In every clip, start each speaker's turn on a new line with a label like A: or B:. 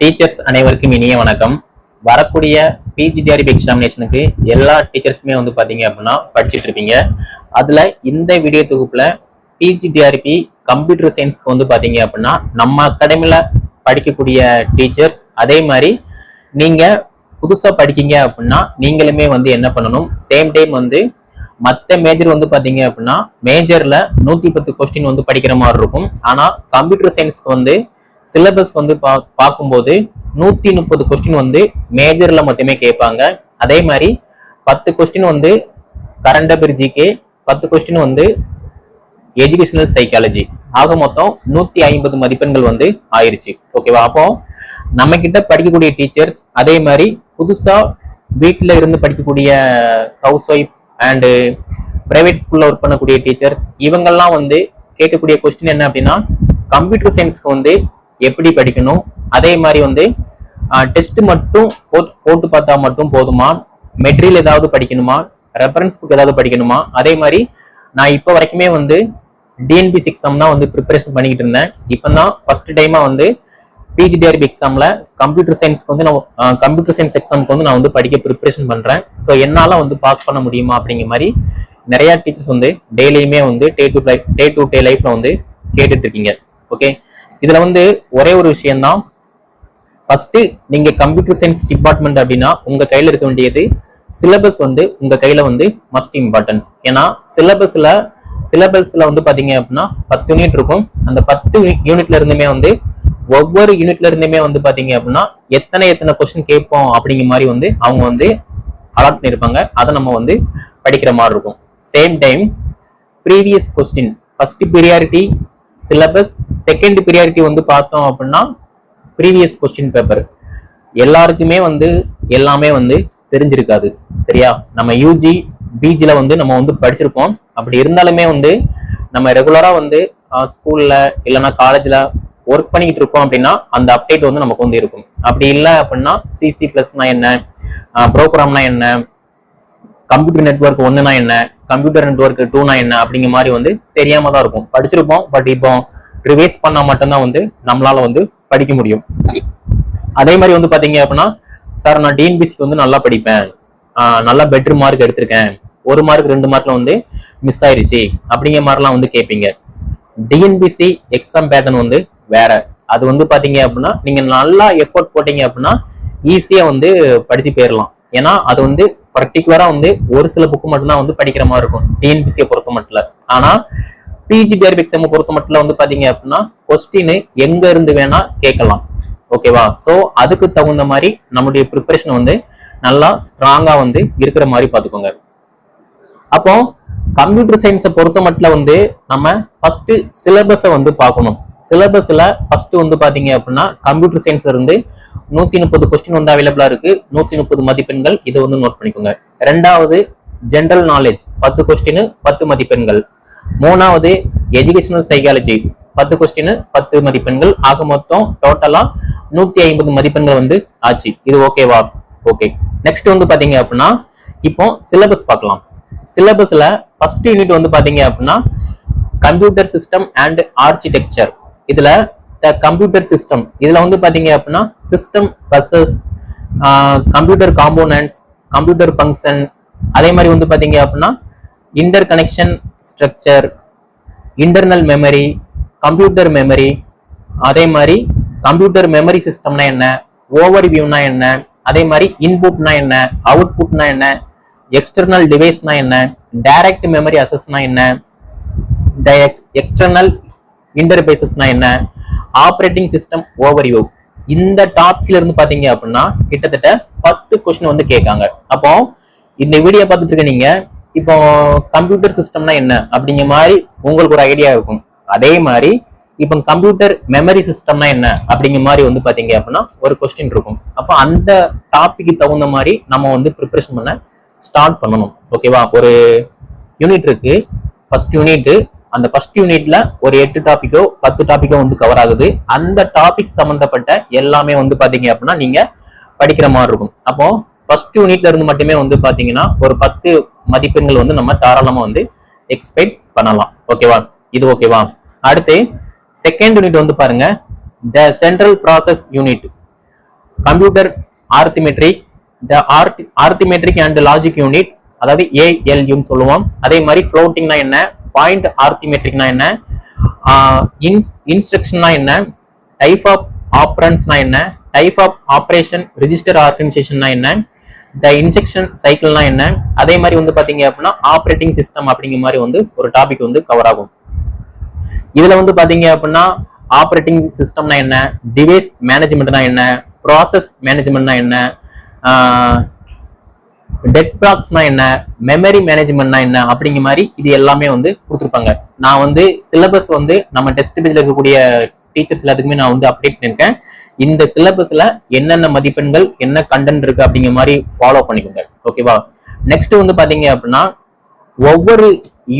A: Teachers அனைவருக்கும் இனிய வணக்கம். வரக்கூடிய பிஜிடிஆர்பி எக்ஸாமினேஷனுக்கு எல்லா டீச்சர்ஸுமே வந்து பார்த்தீங்க அப்படின்னா படிச்சுட்டு இருப்பீங்க. அதில் இந்த வீடியோ தொகுப்பில் பிஜிடிஆர்பி கம்ப்யூட்டர் சயின்ஸ்க்கு வந்து பார்த்தீங்க அப்படின்னா நம்ம அகாடமியில் படிக்கக்கூடிய டீச்சர்ஸ் அதே மாதிரி நீங்கள் புதுசாக படிக்கீங்க அப்படின்னா நீங்களுமே வந்து என்ன பண்ணணும்? சேம் டைம் வந்து மற்ற மேஜர் வந்து பார்த்தீங்க அப்படின்னா மேஜரில் நூற்றி பத்து கொஸ்டின் வந்து படிக்கிற மாதிரி இருக்கும். ஆனால் கம்ப்யூட்டர் சயின்ஸ்க்கு வந்து சிலபஸ் வந்து பா பார்க்கும்போது நூற்றி முப்பது கொஸ்டின் வந்து மேஜரில் மட்டுமே கேட்பாங்க. அதே மாதிரி பத்து கொஸ்டின் வந்து கரண்ட் அஃபேர் ஜிகே பத்து கொஸ்டின் வந்து எஜுகேஷனல் சைக்காலஜி ஆக மொத்தம் நூற்றி ஐம்பது மதிப்பெண்கள் வந்து ஆயிடுச்சு ஓகேவா அப்போ நம்ம கிட்ட படிக்கக்கூடிய டீச்சர்ஸ் அதே மாதிரி புதுசாக வீட்டில் இருந்து படிக்கக்கூடிய ஹவுஸ் ஒய்ஃப் அண்டு பிரைவேட் ஸ்கூலில் ஒர்க் பண்ணக்கூடிய டீச்சர்ஸ் இவங்கெல்லாம் வந்து கேட்கக்கூடிய கொஸ்டின் என்ன அப்படின்னா கம்ப்யூட்டர் சயின்ஸ்க்கு வந்து எப்படி படிக்கணும்? அதே மாதிரி வந்து டெஸ்ட் மட்டும் போட்டு பார்த்தா மட்டும் போதுமா? மெட்டீரியல் ஏதாவது படிக்கணுமா? ரெஃபரன்ஸ் புக் ஏதாவது படிக்கணுமா? அதே மாதிரி நான் இப்போ வரைக்குமே வந்து டிஎன்பிசி எக்ஸாம் தான் வந்து ப்ரிப்பரேஷன் பண்ணிக்கிட்டு இருந்தேன். இப்போ தான் ஃபர்ஸ்ட் டைமா வந்து பிஜிடிஆர்பி எக்ஸாம்ல கம்ப்யூட்டர் சயின்ஸ்க்கு வந்து நான் கம்ப்யூட்டர் சயின்ஸ் எக்ஸாம்க்கு வந்து நான் வந்து படிக்க ப்ரிப்பரேஷன் பண்றேன். ஸோ என்னால வந்து பாஸ் பண்ண முடியுமா அப்படிங்கிற மாதிரி நிறைய டீச்சர்ஸ் வந்து டெய்லியுமே வந்து day to day to day லைஃப்ல வந்து கேட்டுட்டு இருக்கீங்க. ஓகே இதுல வந்து ஒரே ஒரு விஷயம்தான். ஃபர்ஸ்ட் நீங்க கம்ப்யூட்டர் சயின்ஸ் டிபார்ட்மெண்ட் அப்படின்னா உங்க கையில இருக்க வேண்டியது சிலபஸ் வந்து உங்க கையில வந்து மஸ்ட் இம்பார்ட்டன்ஸ் ஏன்னா சிலபஸ்ல சிலபஸ்ல வந்து பாத்தீங்க அப்படின்னா பத்து யூனிட் இருக்கும். அந்த பத்து யூனிட்ல இருந்துமே வந்து ஒவ்வொரு யூனிட்ல இருந்துமே வந்து பாத்தீங்க அப்படின்னா எத்தனை எத்தனை கொஸ்டின் கேட்போம் அப்படிங்கிற மாதிரி வந்து அவங்க வந்து அலாட் பண்ணியிருப்பாங்க. அதை நம்ம வந்து படிக்கிற மாதிரி இருக்கும். Same time previous question first priority syllabus second priority வந்து பார்த்தோம் அப்படின்னா ப்ரீவியஸ் கொஸ்டின் பேப்பர் எல்லாருக்குமே வந்து எல்லாமே வந்து தெரிஞ்சிருக்காது. சரியா? நம்ம யூஜி பிஜியில் வந்து நம்ம வந்து படிச்சிருப்போம். அப்படி இருந்தாலுமே வந்து நம்ம ரெகுலராக வந்து ஸ்கூலில் இல்லைன்னா காலேஜில் ஒர்க் பண்ணிக்கிட்டு இருக்கோம் அப்படின்னா அந்த அப்டேட் வந்து நமக்கு வந்து இருக்கும். அப்படி இல்லை அப்படின்னா சிசி ப்ளஸ்னா என்ன? ப்ரோக்ராம்னா என்ன? கம்ப்யூட்டர் நெட்வொர்க் ஒன்றுனா என்ன? கம்ப்யூட்டர் நெட்ஒர்க் டூனா என்ன? அப்படிங்கிற மாதிரி வந்து தெரியாம தான் இருக்கும். படிச்சிருப்போம் பட் இப்போ ரிவைஸ் பண்ணா மட்டும்தான் வந்து நம்மளால வந்து படிக்க முடியும். அதே மாதிரி வந்து பாத்தீங்க அப்படின்னா சார் நான் டிஎன்பிசிக்கு வந்து நல்லா படிப்பேன். நல்லா பெட்ரு மார்க் எடுத்திருக்கேன். ஒரு மார்க் ரெண்டு மார்க்ல வந்து மிஸ் ஆயிருச்சு. அப்படிங்கிற மாதிரிலாம் வந்து கேட்பீங்க டிஎன்பிசி எக்ஸாம் பேட்டர்ன் வந்து வேற. அது வந்து பாத்தீங்க அப்படின்னா நீங்க நல்லா எஃபோர்ட் போட்டீங்க அப்படின்னா ஈஸியா வந்து படிச்சு போயிடலாம் ஏன்னா அது வந்து பர்டிகுலரா வந்து ஒரு சில புக்கு மட்டும்தான் வந்து படிக்கிற மாதிரி இருக்கும். டிஎன்பிசியை பொறுத்த மட்டும் ஆனா பிஜிடிஆர்பி எக்ஸாம் பொறுத்த மட்டும் வந்து பாத்தீங்க அப்படின்னா கொஸ்டின் எங்க இருந்து வேணா கேட்கலாம். ஓகேவா சோ அதுக்கு தகுந்த மாதிரி நம்முடைய ப்ரிப்பரேஷன் வந்து நல்லா ஸ்ட்ராங்கா வந்து இருக்கிற மாதிரி பாத்துக்கோங்க. அப்போ கம்ப்யூட்டர் சயின்ஸை பொறுத்த மட்டும் வந்து நம்ம ஃபர்ஸ்ட் சிலபஸை வந்து பார்க்கணும். சிலபஸ்ல ஃபர்ஸ்ட் வந்து பாத்தீங்க அப்படின்னா கம்ப்யூட்டர் சயின்ஸ்ல இருந்து நூத்தி முப்பது கொஸ்டின் வந்து அவைலபிளா இருக்கு. நூத்தி முப்பது மதிப்பெண்கள். இதை வந்து நோட் பண்ணிக்கோங்க. ரெண்டாவது ஜென்ரல் நாலேஜ் பத்து கொஸ்டின் பத்து மதிப்பெண்கள். மூணாவது எஜுகேஷனல் சைக்காலஜி பத்து கொஸ்டின் பத்து மதிப்பெண்கள். ஆக மொத்தம் டோட்டலா நூத்தி ஐம்பது மதிப்பெண்கள் வந்து ஆச்சு. இது ஓகேவா ஓகே நெக்ஸ்ட் வந்து பாத்தீங்க அப்படின்னா இப்போ சிலபஸ் பார்க்கலாம். சிலபஸ்ல ஃபர்ஸ்ட் யூனிட் வந்து பாத்தீங்க அப்படின்னா கம்ப்யூட்டர் சிஸ்டம் அண்ட் ஆர்கிடெக்சர் இதுல த கம்ப்யூட்டர் சிஸ்டம் இதுல வந்து பாத்தீங்க அப்படின்னா system buses computer components computer function அதே மாதிரி வந்து பாத்தீங்க அப்படின்னா interconnection structure internal memory computer memory அதே மாதிரி கம்ப்யூட்டர் மெமரி சிஸ்டம்னா என்ன ஓவர் வியூனா என்ன அதே மாதிரி இன்புட்னா என்ன அவுட்புட்னா என்ன எக்ஸ்டர்னல் டிவைஸ்னா என்ன டைரக்ட் மெமரி அசஸ்னா என்ன எக்ஸ்டர்னல் இன்டர்பேசஸ்னா என்ன? ஆப்ரேட்டிங் சிஸ்டம் ஓவர்வியூ இந்த டாபிக்ல இருந்து பாத்தீங்க அப்படின்னா கிட்டத்தட்ட பத்து கொஸ்டின் வந்து கேட்காங்க. அப்போ இந்த வீடியோ பார்த்துட்டு இருக்க நீங்க இப்போ கம்ப்யூட்டர் சிஸ்டம்னா என்ன? அப்படிங்கிற மாதிரி உங்களுக்கு ஒரு ஐடியா இருக்கும். அதே மாதிரி இப்போ கம்ப்யூட்டர் மெமரி சிஸ்டம்னா என்ன? அப்படிங்கிற மாதிரி வந்து பாத்தீங்க அப்படின்னா ஒரு கொஸ்டின் இருக்கும். அப்போ அந்த டாபிக்கு தகுந்த மாதிரி நம்ம வந்து ப்ரிப்பரேஷன் பண்ண ஸ்டார்ட் பண்ணணும். ஓகேவா ஒரு யூனிட் இருக்கு. ஃபர்ஸ்ட் யூனிட் அந்த ஃபர்ஸ்ட் யூனிட்ல ஒரு எட்டு டாபிக்கோ பத்து டாபிக்கோ வந்து கவர் ஆகுது. அந்த டாபிக் சம்பந்தப்பட்ட எல்லாமே வந்து பாத்தீங்க அப்படின்னா நீங்க படிக்கிற மாதிரி இருக்கும். அப்போ ஃபர்ஸ்ட் யூனிட்ல இருந்து மட்டுமே வந்து பாத்தீங்கன்னா ஒரு பத்து மதிப்பெண்கள் வந்து நம்ம தாராளமா வந்து எக்ஸ்பெக்ட் பண்ணலாம். ஓகேவா இது ஓகேவா அடுத்து செகண்ட் யூனிட் வந்து பாருங்க. The central process unit computer arithmetic the art arithmetic and logic unit அதாவது ஏஎல்யூன்னு சொல்லுவோம். அதே மாதிரி ஃப்ளோட்டிங்னா என்ன? பாயிண்ட் ஆர்த்திமெட்ரிக்னா என்ன? இன்ஸ்ட்ரக்ஷன்னா என்ன? டைப் ஆஃப் ஆப்ரன்ஸ்னா என்ன? டைப் ஆஃப் ஆப்ரேஷன் ரிஜிஸ்டர் ஆர்கனைசேஷன்னா என்ன? த இன்ஜெக்ஷன் சைக்கிள்னா என்ன? அதே மாதிரி வந்து பாத்தீங்க அப்படின்னா ஆப்ரேட்டிங் சிஸ்டம் அப்படிங்கிற மாதிரி வந்து ஒரு டாபிக் வந்து கவர் ஆகும். இதுல வந்து பாத்தீங்க அப்படின்னா ஆப்ரேட்டிங் சிஸ்டம்னா என்ன? டிவைஸ் மேனேஜ்மெண்ட்னா என்ன? ப்ராசஸ் மேனேஜ்மெண்ட்னா என்ன? டெட் பிளாக்ஸ்னா என்ன? மெமரி மேனேஜ்மெண்ட்னா என்ன? அப்படிங்கிற மாதிரி இது எல்லாமே வந்து கொடுத்துருப்பாங்க. நான் வந்து சிலபஸ் வந்து நம்ம டெஸ்ட் பேஜ்ல இருக்கக்கூடிய டீச்சர்ஸ் எல்லாத்துக்குமே நான் வந்து அப்டேட் பண்ணிருக்கேன் இந்த சிலபஸ்ல என்னென்ன மதிப்பெண்கள் என்ன கண்டென்ட் இருக்கு அப்படிங்கிற மாதிரி ஃபாலோ பண்ணிக்கோங்க. ஓகேவா நெக்ஸ்ட் வந்து பாத்தீங்க அப்படின்னா ஒவ்வொரு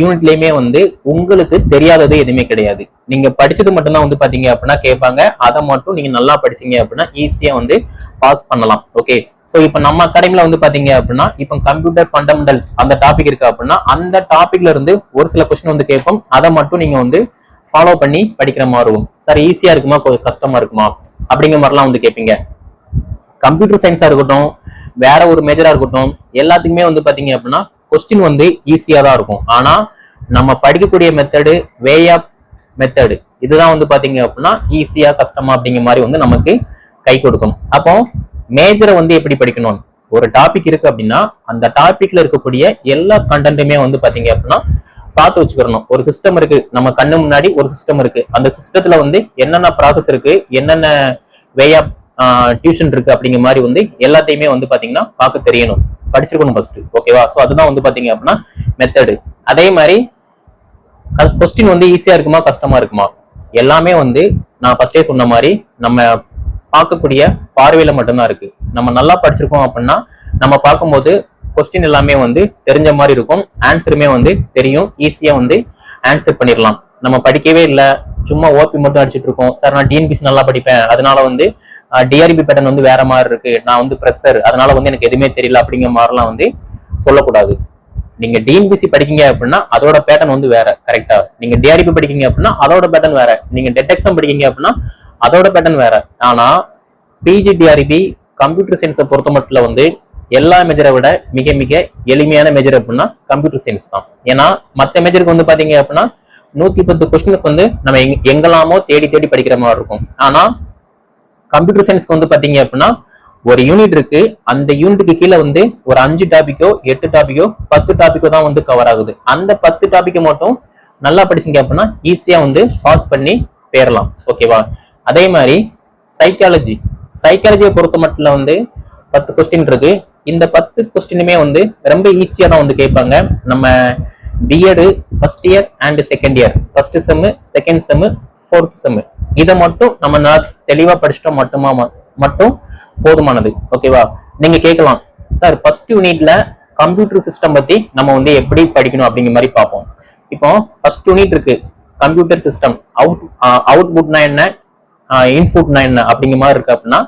A: யூனிட்லயுமே வந்து உங்களுக்கு தெரியாதது எதுவுமே கிடையாது. நீங்க படிச்சது மட்டும்தான் வந்து பாத்தீங்க அப்படின்னா கேட்பாங்க. அதை மட்டும் நீங்க நல்லா படிச்சீங்க அப்படின்னா ஈஸியா வந்து பாஸ் பண்ணலாம். ஓகே ஸோ இப்போ நம்ம அகாடமில வந்து பாத்தீங்க அப்படின்னா இப்போ கம்ப்யூட்டர் ஃபண்டமெண்டல்ஸ் அந்த டாபிக் இருக்கு அப்படின்னா அந்த டாபிக்ல இருந்து ஒரு சில கொஸ்டின் வந்து கேட்போம். அதை மட்டும் நீங்க வந்து ஃபாலோ பண்ணி படிக்கிற மாதிரி இருக்கும் சார் ஈஸியா இருக்குமா? கொஞ்சம் கஷ்டமா இருக்குமா? அப்படிங்கிற மாதிரிலாம் வந்து கேட்பீங்க. கம்ப்யூட்டர் சயின்ஸா இருக்கட்டும் வேற ஒரு மேஜரா இருக்கட்டும் எல்லாத்துக்குமே வந்து பாத்தீங்க அப்படின்னா கொஸ்டின் வந்து ஈஸியா தான் இருக்கும். ஆனா நம்ம படிக்கக்கூடிய மெத்தடு வே ஆஃப் மெத்தடு இதுதான் வந்து பாத்தீங்க அப்படின்னா ஈஸியா கஷ்டமா அப்படிங்கிற மாதிரி வந்து நமக்கு கை கொடுக்கும். அப்போ மேஜரை வந்து எப்படி படிக்கணும்? ஒரு டாபிக் இருக்கு அப்படின்னா அந்த டாபிக்ல இருக்கக்கூடிய எல்லா கண்டென்ட்டுமே வந்து பாத்தீங்க அப்படின்னா பார்த்து வச்சுக்கிறணும் ஒரு சிஸ்டம் இருக்கு. நம்ம கண்ணு முன்னாடி ஒரு சிஸ்டம் இருக்கு. அந்த சிஸ்டத்துல வந்து என்னென்ன ப்ராசஸ் இருக்கு? என்னென்ன வே ஆஃப் டியூஷன் இருக்கு அப்படிங்கிற மாதிரி வந்து எல்லாத்தையுமே வந்து பாத்தீங்கன்னா பார்க்க தெரியணும். படிச்சிருக்கணும் ஃபர்ஸ்ட் ஓகேவா ஸோ அதுதான் வந்து பாத்தீங்க அப்படின்னா மெத்தடு அதே மாதிரி கொஸ்டின் வந்து ஈஸியா இருக்குமா கஷ்டமா இருக்குமா? எல்லாமே வந்து நான் ஃபர்ஸ்டே சொன்ன மாதிரி நம்ம பார்க்கக்கூடிய பார்வையில மட்டும்தான் இருக்கு. நம்ம நல்லா படிச்சிருக்கோம் அப்படின்னா நம்ம பார்க்கும்போது கொஸ்டின் எல்லாமே வந்து தெரிஞ்ச மாதிரி இருக்கும். ஆன்சருமே வந்து தெரியும். ஈஸியா வந்து ஆன்சர் பண்ணிடலாம். நம்ம படிக்கவே இல்லை. சும்மா ஓபி மட்டும் அடிச்சிட்டு இருக்கோம். சார் நான் டிஎன்பிசி நல்லா படிப்பேன். அதனால வந்து டிஆர்பி பேட்டர்ன் வந்து வேற மாதிரி இருக்கு. நான் வந்து ப்ரெஷர் அதனால வந்து எனக்கு எதுவுமே தெரியல அப்படிங்கிற மாதிரிலாம் வந்து சொல்லக்கூடாது. நீங்க டிஎன்பிசி படிக்கீங்க அப்படின்னா அதோட பேட்டர்ன் வந்து வேற கரெக்டா நீங்க டிஆர்பி படிக்கீங்க அப்படின்னா அதோட பேட்டர்ன் வேற. நீங்க டெட்டெக்ஸம் படிக்கீங்க அப்படின்னா அதோட பேட்டர்ன் வேற. ஆனா பிஜி டிஆர்பி கம்ப்யூட்டர் சயின்ஸை பொறுத்த மட்டும் வந்து எல்லா மேஜரை விட மிக மிக எளிமையான மேஜர் அப்படின்னா கம்ப்யூட்டர் சயின்ஸ் தான். ஏன்னா மற்ற மேஜருக்கு வந்து பாத்தீங்க அப்படின்னா நூத்தி பத்து கொஸ்டினுக்கு வந்து நம்ம எங்கெல்லாமோ தேடி தேடி படிக்கிற மாதிரி இருக்கும். ஆனா கம்ப்யூட்டர் சயின்ஸ்க்கு வந்து பாத்தீங்க அப்படின்னா ஒரு யூனிட் இருக்கு. அந்த யூனிட்டுக்கு கீழே வந்து ஒரு அஞ்சு டாபிக்கோ எட்டு டாபிக்கோ பத்து டாபிக்கோ தான் வந்து கவர் ஆகுது. அந்த பத்து டாபிக்கை மட்டும் நல்லா படிச்சீங்க அப்படின்னா ஈஸியா வந்து பாஸ் பண்ணி பேரலாம் ஓகேவா அதே மாதிரி சைக்காலஜி சைக்காலஜியை பொறுத்த மட்டும் வந்து பத்து கொஸ்டின் இருக்கு. இந்த பத்து கொஸ்டினுமே வந்து ரொம்ப ஈஸியா தான் வந்து கேட்பாங்க. நம்ம B Ed first year and second year first sem second sem fourth sem இதை மட்டும் நம்ம நா- தெளிவா படிச்சிட்டோம் மட்டுமா ம- மட்டும் போதுமானது. ஓகேவா நீங்க கேட்கலாம் சார் ஃபர்ஸ்ட் யூனிட்ல கம்ப்யூட்டர் சிஸ்டம் பத்தி நம்ம வந்து எப்படி படிக்கணும் அப்படிங்கிற மாதிரி பார்ப்போம். இப்போ ஃபர்ஸ்ட் யூனிட் இருக்கு. கம்ப்யூட்டர் சிஸ்டம் அவுட் அவுட்புட்னா என்ன? Uh, இன்புட்னா என்ன? அப்படிங்கிற மாதிரி இருக்கு அப்படின்னா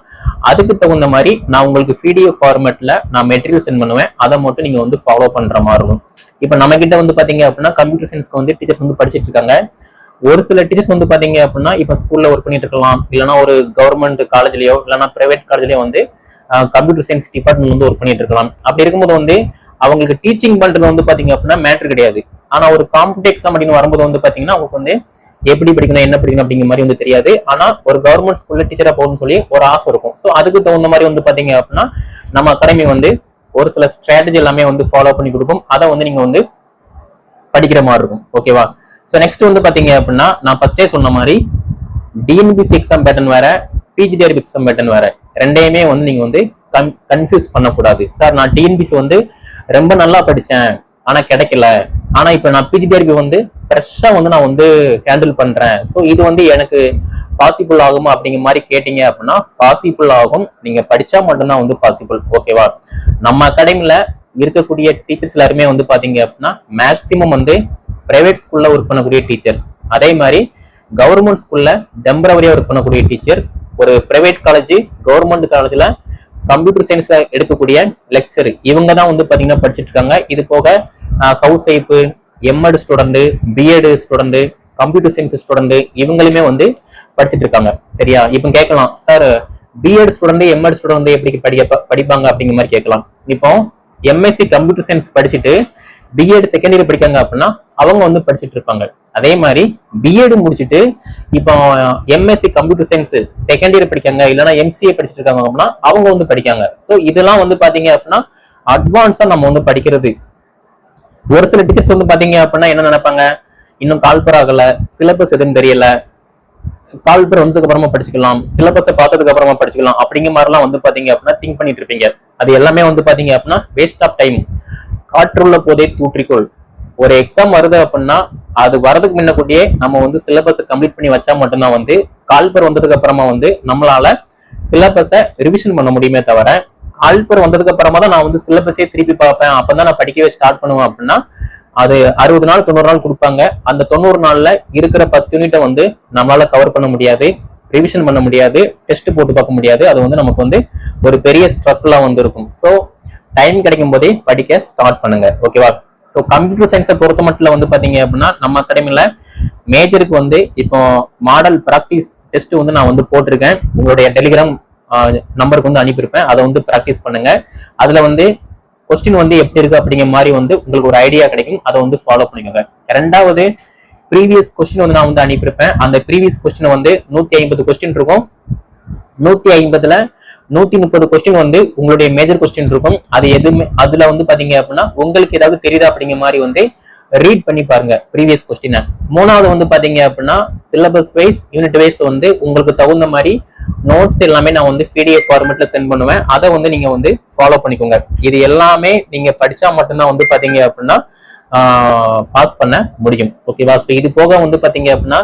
A: அதுக்கு தகுந்த மாதிரி நான் உங்களுக்கு பிடிஎஃப் ஃபார்மேட்ல நான் மெட்டீரியல் சென்ட் பண்ணுவேன். அதை மட்டும் நீங்க வந்து ஃபாலோ பண்ற மாதிரி இருக்கும். இப்போ நம்ம கிட்ட வந்து பாத்தீங்க அப்படின்னா கம்ப்யூட்டர் சயின்ஸ்க்கு வந்து டீச்சர்ஸ் வந்து படிச்சிட்டு இருக்காங்க. ஒரு சில டீச்சர்ஸ் வந்து பாத்தீங்க அப்படின்னா இப்ப ஸ்கூல்ல ஒர்க் பண்ணிட்டு இருக்கலாம். இல்லைன்னா ஒரு கவர்மெண்ட் காலேஜ்லயோ இல்லைன்னா பிரைவேட் காலேஜ்லயோ வந்து கம்ப்யூட்டர் சயின்ஸ் டிபார்ட்மெண்ட் வந்து ஒர்க் பண்ணிட்டு இருக்கலாம். அப்படி இருக்கும்போது வந்து அவங்களுக்கு டீச்சிங் பண்றது வந்து பாத்தீங்க அப்படின்னா மேட்ரு கிடையாது. ஆனா ஒரு காம்படிட்டிவ் எக்ஸாம் அப்படின்னு வரும்போது வந்து பாத்தீங்கன்னா அவங்களுக்கு வந்து எப்படி படிக்கணும் என்ன படிக்கணும் அப்படிங்கிற மாதிரி வந்து தெரியாது. ஆனா ஒரு கவர்மெண்ட் ஸ்கூல்ல டீச்சரா போகணும்னு சொல்லி ஒரு ஆசை இருக்கும். ஸோ அதுக்கு தகுந்த மாதிரி வந்து பாத்தீங்க அப்படின்னா நம்ம அகாடமி வந்து ஒரு சில ஸ்ட்ராட்டஜி எல்லாமே வந்து ஃபாலோ பண்ணி கொடுக்கும். அதை வந்து நீங்க வந்து படிக்கிற மாதிரி இருக்கும். ஓகேவா ஸோ நெக்ஸ்ட் வந்து பாத்தீங்க அப்படின்னா நான் ஃபர்ஸ்டே சொன்ன மாதிரி டிஎன்பிசி எக்ஸாம் பேட்டர்ன் வேற பிஜிடிஆர்பி எக்ஸாம் பேட்டர்ன் வேற ரெண்டையுமே வந்து நீங்க வந்து கன்ஃபியூஸ் பண்ணக்கூடாது. சார் நான் டிஎன்பிசி வந்து ரொம்ப நல்லா படித்தேன் ஆனால் கிடைக்கல. ஆனால் இப்போ நான் பிஜிடிஆர்பி வந்து ஃப்ரெஷ்ஷாக வந்து நான் வந்து ஹேண்டில் பண்ணுறேன் ஸோ இது வந்து எனக்கு பாசிபிள் ஆகுமா அப்படிங்கிற மாதிரி கேட்டீங்க அப்படின்னா பாசிபிள் ஆகும். நீங்கள் படித்தா மட்டும்தான் வந்து பாசிபிள் ஓகேவா நம்ம அகாடமியில் இருக்கக்கூடிய டீச்சர்ஸ் எல்லாருமே வந்து பார்த்தீங்க அப்படின்னா மேக்சிமம் வந்து பிரைவேட் ஸ்கூல்ல ஒர்க் பண்ணக்கூடிய டீச்சர்ஸ் அதே மாதிரி கவர்மெண்ட் ஸ்கூல்ல டெம்பரவரியா ஒர்க் பண்ணக்கூடிய டீச்சர்ஸ் ஒரு பிரைவேட் காலேஜ் கவர்மெண்ட் காலேஜ்ல கம்ப்யூட்டர் சயின்ஸ்ல எடுக்கக்கூடிய லெக்சர் இவங்க தான் வந்து பாத்தீங்கன்னா படிச்சுட்டு இருக்காங்க. இது போக house wife M Ed student B Ed student computer science student இவங்களுமே வந்து படிச்சிட்டு இருக்காங்க. சரியா? இப்போ கேட்கலாம். Sir B Ed student M Ed student வந்து எப்படி படிக்க படிப்பாங்க அப்படிங்கிற மாதிரி கேட்கலாம். இப்போ எம்எஸ்சி கம்ப்யூட்டர் சயின்ஸ் படிச்சுட்டு பிஎட் செகண்ட் இயர் படிக்காங்க அப்படின்னா அவங்க வந்து படிச்சுட்டு இருப்பாங்க. அதே மாதிரி பிஎட் முடிச்சுட்டு இப்போ M Sc computer science second year படிக்காங்க இல்லைன்னா எம்சிஏ படிச்சுட்டு இருக்காங்க அப்படின்னா அவங்க வந்து படிக்காங்க ஸோ இதெல்லாம் வந்து பாத்தீங்க அப்படின்னா அட்வான்ஸா நம்ம வந்து படிக்கிறது. ஒரு சில டீச்சர்ஸ் வந்து பாத்தீங்க அப்படின்னா என்ன நினைப்பாங்க? இன்னும் கால்பர் ஆகல சிலபஸ் எதுவும் தெரியல. கால்பர் வந்ததுக்கு அப்புறமா படிச்சுக்கலாம் சிலபஸை பார்த்ததுக்கு அப்புறமா படிச்சுக்கலாம் அப்படிங்கிற மாதிரிலாம் வந்து பாத்தீங்க அப்படின்னா திங்க் பண்ணிட்டு இருப்பீங்க. அது எல்லாமே வந்து பாத்தீங்க அப்படின்னா வேஸ்ட் ஆஃப் டைம் காற்றுள்ள போதே தூற்றிக்கொள். ஒரு எக்ஸாம் வருது அப்படின்னா அது வரதுக்கு முன்னக்கூட்டியே நம்ம வந்து சிலபஸை கம்ப்ளீட் பண்ணி வச்சா மட்டும்தான் வந்து கால்பர் வந்ததுக்கு அப்புறமா வந்து நம்மளால சிலபஸை ரிவிஷன் பண்ண முடியுமே தவிர கால்பர் வந்ததுக்கு அப்புறமா தான் நான் வந்து சிலபஸே திருப்பி பார்ப்பேன். அப்பதான் நான் படிக்கவே ஸ்டார்ட் பண்ணுவேன் அப்படின்னா அது அறுபது நாள் தொண்ணூறு நாள் கொடுப்பாங்க. அந்த தொண்ணூறு நாள்ல இருக்கிற பத்து யூனிட்டை வந்து நம்மளால கவர் பண்ண முடியாது ரிவிஷன் பண்ண முடியாது டெஸ்ட் போட்டு பார்க்க முடியாது. அது வந்து நமக்கு வந்து ஒரு பெரிய ஸ்ட்ரகிளா வந்து இருக்கும். ஸோ டைம் கிடைக்கும் போதே படிக்க ஸ்டார்ட் பண்ணுங்க. ஓகேவா ஸோ கம்ப்யூட்டர் சயின்ஸை பொறுத்த மட்டும் வந்து பாத்தீங்க அப்படின்னா நம்ம அகாடமில மேஜருக்கு வந்து இப்போ மாடல் ப்ராக்டிஸ் டெஸ்ட் வந்து நான் வந்து போட்டிருக்கேன். உங்களுடைய டெலிகிராம் நம்பருக்கு வந்து அனுப்பியிருப்பேன். அதை வந்து ப்ராக்டிஸ் பண்ணுங்க. அதுல வந்து கொஸ்டின் வந்து எப்படி இருக்கு அப்படிங்கிற மாதிரி வந்து உங்களுக்கு ஒரு ஐடியா கிடைக்கும். அதை வந்து ஃபாலோ பண்ணிக்கோங்க. ரெண்டாவது ப்ரீவியஸ் கொஸ்டின் வந்து நான் வந்து அனுப்பியிருப்பேன். அந்த ப்ரீவியஸ் கொஸ்டின் வந்து நூத்தி ஐம்பது கொஸ்டின் இருக்கும். நூத்தி ஐம்பதுல நூத்தி முப்பது கொஸ்டின் வந்து உங்களுடைய மேஜர் கொஸ்டின் இருக்கும். அது எதுவுமே அதுல வந்து பாத்தீங்க அப்படின்னா உங்களுக்கு ஏதாவது தெரியுதா அப்படிங்கிற மாதிரி வந்து ரீட் பண்ணி பாருங்க ப்ரீவியஸ் கொஸ்டினை மூணாவது வந்து பாத்தீங்க அப்படின்னா சிலபஸ் வைஸ் யூனிட் வைஸ் வந்து உங்களுக்கு தகுந்த மாதிரி நோட்ஸ் எல்லாமே நான் வந்து பிடிஎஃப் ஃபார்மெட்ல சென்ட் பண்ணுவேன். அதை வந்து நீங்க வந்து ஃபாலோ பண்ணிக்கோங்க. இது எல்லாமே நீங்க படிச்சா மட்டும்தான் வந்து பாத்தீங்க அப்படின்னா பாஸ் பண்ண முடியும். ஓகேவா ஸோ இது போக வந்து பாத்தீங்க அப்படின்னா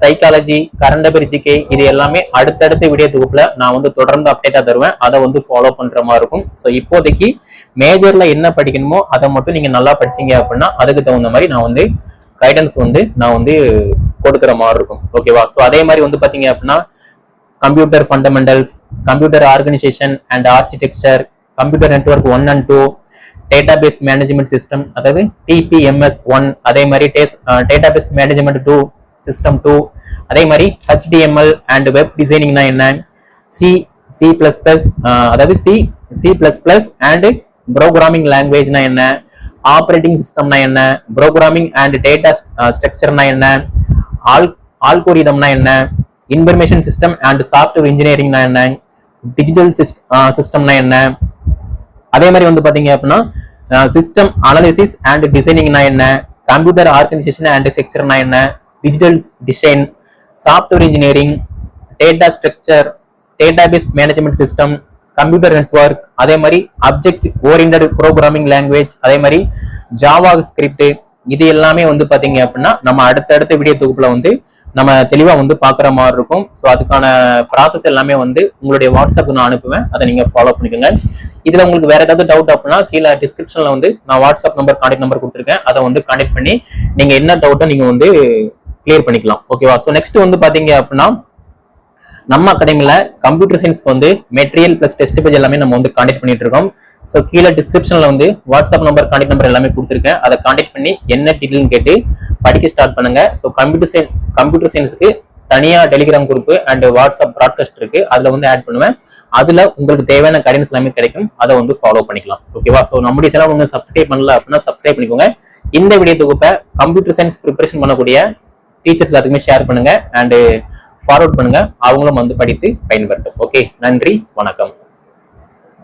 A: சைக்காலஜி கரண்ட் அபிரிஜிகே இது எல்லாமே அடுத்தடுத்த வீடியோ தொகுப்புல நான் வந்து தொடர்ந்து அப்டேட்டா தருவேன். அதை வந்து ஃபாலோ பண்ற மாதிரி இருக்கும். ஸோ இப்போதைக்கு மேஜர்ல என்ன படிக்கணுமோ அதை மட்டும் நீங்க நல்லா படிச்சீங்க அப்படின்னா அதுக்கு தகுந்த மாதிரி நான் வந்து கைடன்ஸ் வந்து நான் வந்து கொடுக்குற மாதிரி இருக்கும். ஓகேவா ஸோ அதே மாதிரி வந்து பாத்தீங்க அப்படின்னா computer fundamentals computer organization and architecture computer network one and two database management system அதாவது டிபிஎம்எஸ் ஒன் அதே மாதிரி database management two system two அதே மாதிரி ஹெச்டிஎம்எல் அண்ட் வெப் டிசைனிங்னா என்ன? சி சி பிளஸ் பிளஸ் அதாவது C C plus plus and programming லாங்குவேஜ்னா என்ன? Operating சிஸ்டம்னா என்ன? ப்ரோக்ராமிங் அண்ட் டேட்டா ஸ்ட்ரக்சர்னா என்ன? ஆல் ஆல்கோரிதம்னா என்ன? இன்ஃபர்மேஷன் சிஸ்டம் அண்ட் சாஃப்ட்வேர் இன்ஜினியரிங்னா என்ன? டிஜிட்டல் சிஸ்டம்னா என்ன? அதே மாதிரி வந்து பாத்தீங்க அப்படின்னா சிஸ்டம் அனாலிசிஸ் அண்ட் டிசைனிங்னா என்ன? கம்ப்யூட்டர் ஆர்கனைசேஷன் அண்ட் ஸ்ட்ரக்சர்னா என்ன? Digital design software engineering data structure database management system computer network அதே மாதிரி அப்ஜெக்ட் ஓரியன்ட் ப்ரோக்ராமிங் லாங்குவேஜ் அதே மாதிரி ஜாவா ஸ்கிரிப்ட் இது எல்லாமே வந்து பாத்தீங்க அப்படின்னா நம்ம அடுத்தடுத்த வீடியோ தொகுப்புல வந்து நம்ம தெளிவா வந்து பாக்குற மாதிரி இருக்கும். ஸோ அதுக்கான ப்ராசஸ் எல்லாமே வந்து உங்களுடைய வாட்ஸ்அப்புக்கு நான் அனுப்புவேன். அதை நீங்க ஃபாலோ பண்ணிக்கோங்க. இதுல உங்களுக்கு வேற ஏதாவது டவுட் அப்படின்னா கீழே டிஸ்கிரிப்ஷன்ல வந்து நான் வாட்ஸ்அப் நம்பர் கான்டெக்ட் நம்பர் கொடுத்துருக்கேன். அதை வந்து கான்டெக்ட் பண்ணி நீங்க என்ன டவுட்டோ நீங்க வந்து கிளியர் பண்ணிக்கலாம். ஓகேவா ஸோ நெக்ஸ்ட் வந்து பாத்தீங்க அப்படின்னா நம்ம அகாடமியில கம்ப்யூட்டர் சயின்ஸ்க்கு வந்து மெட்டீரியல் பிளஸ் டெஸ்ட் பேஜ் எல்லாமே நம்ம வந்து காண்டக்ட் பண்ணிட்டு இருக்கோம். ஸோ கீழே டிஸ்கிரிப்ஷன்ல வந்து வாட்ஸ்அப் நம்பர் கான்டெக்ட் நம்பர் எல்லாமே கொடுத்துருக்கேன். அதை கான்டாக்ட் பண்ணி என்ன டீட்டெயில்னு கேட்டு படிக்க ஸ்டார்ட் பண்ணுங்க. ஸோ கம்ப்யூட்டர் சயின்ஸ் கம்ப்யூட்டர் சயின்ஸுக்கு தனியாக Telegram group and WhatsApp broadcast இருக்கு. அதில் வந்து ஆட் பண்ணுவேன். அதுல உங்களுக்கு தேவையான கைடன்ஸ் எல்லாமே கிடைக்கும். அதை வந்து ஃபாலோ பண்ணிக்கலாம். ஓகேவா ஸோ நம்முடைய சேனல் ஒன்று சப்ஸ்கிரைப் பண்ணல அப்படின்னா சப்ஸ்கிரைப் பண்ணிக்கோங்க. இந்த வீடியோ தொகுப்பை கம்ப்யூட்டர் சயின்ஸ் ப்ரிப்பரேஷன் பண்ணக்கூடிய டீச்சர்ஸ் எல்லாத்துக்குமே ஷேர் பண்ணுங்க அண்ட் ஃபார்வர்ட் பண்ணுங்க. அவங்களும் வந்து படித்து பயன்படுத்தும் ஓகே நன்றி வணக்கம்.